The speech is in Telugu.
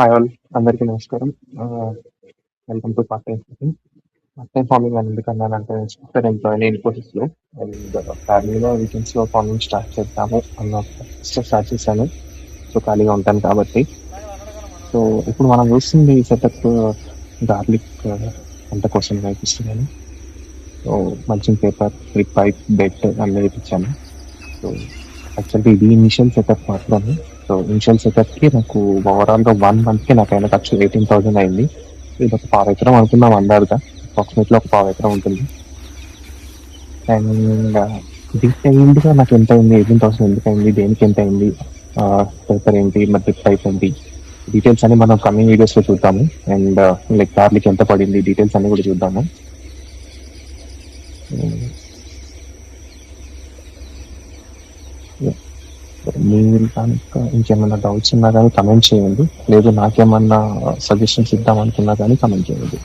హాయ్ ఆల్ అందరికీ నమస్కారం. Welcome to part time farming part time farming అని ఎందుకు అన్నానంటే సాఫ్ట్వేర్ ఎంప్లాయీ ఇన్ఫోసిస్లో అండ్ ఫ్యామిలీలో వీకెండ్స్లో ఫార్మింగ్ స్టార్ట్ చేద్దాము అన్న స్టార్ట్ చేశాను. సో ఖాళీగా ఉంటాను కాబట్టి. సో ఇప్పుడు మనం చూస్తుంది సెటప్ గార్లిక్ పంట కోసం నేర్పిస్తున్నాను. సో మంచి పేపర్ రిప్ పైప్ బెడ్ అన్నీ వేయించాను. సో యాక్చువల్గా ఇది ఇనిషియల్ సెటప్ మాత్రమే. సో ఇనిషియల్ సెటప్కి నాకు ఓవరాల్గా వన్ మంత్కి నాకు అయిన ఖర్చు ఎయిటీన్ థౌసండ్ అయింది. ఇది ఒక పావు ఎకరం అనుకున్నాం అందారుగా అప్రాక్సిమేట్లీ ఒక పావు ఎకరం ఉంటుంది. అండ్ డీటెయిల్డ్గా నాకు ఎంత అయింది? ఎయిటీన్ థౌసండ్ ఎందుకు అయింది? దేనికి ఎంత అయింది? పేపర్ ఏంటి? మరి టైప్ ఏంటి? డీటెయిల్స్ అన్ని మనం కమింగ్ వీడియోస్లో చూద్దాము. అండ్ లైక్ కార్లకి ఎంత పడింది? డీటెయిల్స్ అన్ని కూడా చూద్దాము. Hmm. మీరు కనుక ఇంకేమైనా డౌట్స్ ఉన్నా కానీ కమెంట్ చేయండి. లేదు నాకేమన్నా సజెషన్స్ ఇద్దాం అనుకున్నా కానీ కమెంట్ చేయండి.